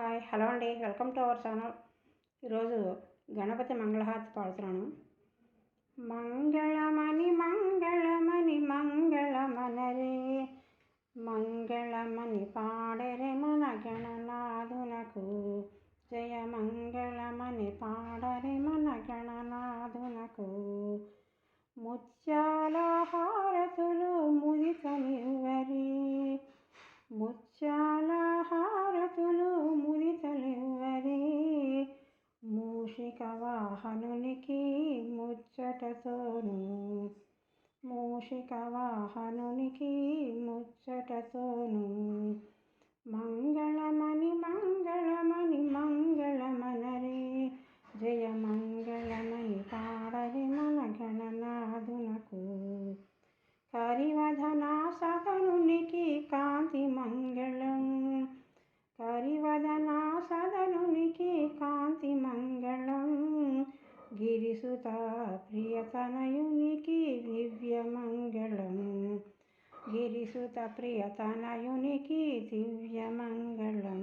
Hi hello అండి. Welcome to our channel. ఈరోజు గణపతి మంగళహారతి పాడుతున్నాను. మంగళమణి మంగళమణి మంగళమనరే మంగళమణి పాడరే మన గణనాథునకు. జయ మంగళమణి పాడరే మన గణనాథునకు. ముత్యాల హారతులు ముదితనివ్వరి ముత్యాల మూషిక వాహనునికి ముచ్చటతోను మూషిక వాహనునికి ముచ్చటతోను మంగళమణి మంగళమణి మంగళమనరే. జయ మంగళమణి పాడరి మన గణనాథునకు కరివధ సుత ప్రియతనయునికి దివ్యమంగళం గిరిసుత ప్రియతనయునికి దివ్యమంగళం